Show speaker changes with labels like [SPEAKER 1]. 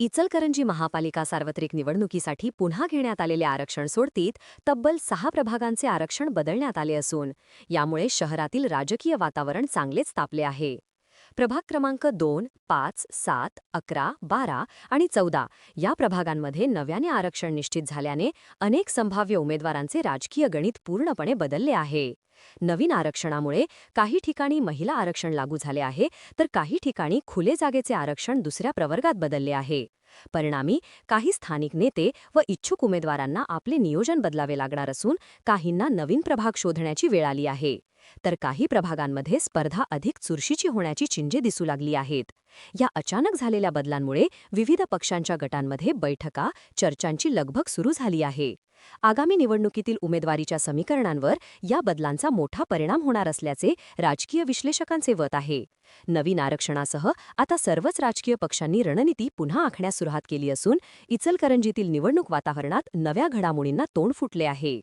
[SPEAKER 1] इचलकरंजी महापालिका सार्वत्रिक निवडणुकीसाठी पुन्हा घेण्यात आलेले आरक्षण सोडतीत तब्बल सहा प्रभागांचे आरक्षण बदलण्यात आले असून यामुळे शहरातील राजकीय वातावरण चांगलेच तापले आहे. प्रभाग क्रमांक दोन पाच सात अकरा बारा आणि चौदा या प्रभागांमध्ये नव्याने आरक्षण निश्चित झाल्याने अनेक संभाव्य उमेदवारांचे राजकीय गणित पूर्णपणे बदलले आहे. नवीन आरक्षणामुळे काही ठिकाणी महिला आरक्षण लागू झाले आहे तर काही ठिकाणी खुले जागेचे आरक्षण दुसऱ्या प्रवर्गात बदलले आहे. परिणामी काही स्थानिक नेते व इच्छुक उमेदवारांना आपले नियोजन बदलावे लागणार असून काहींना नवीन प्रभाग शोधण्याची वेळ आली आहे. तर काही प्रभागांमध्ये स्पर्धा अधिक चुरशीची होण्याची चिंजे दिसू लागली आहेत. या अचानक झालेल्या बदलांमुळे विविध पक्षांच्या गटांमध्ये बैठका चर्चांची लगभग सुरू झाली आहे. आगामी निवडणुकीतील उमेदवारीच्या समीकरणांवर या बदलांचा मोठा परिणाम होणार असल्याचे राजकीय विश्लेषकांचे वत आहे. नवीन आरक्षणासह आता सर्वच राजकीय पक्षांनी रणनीती पुन्हा आखण्यास सुरुवात केली असून इचलकरंजीतील निवडणूक वातावरणात नव्या घडामोडींना तोंड फुटले आहे.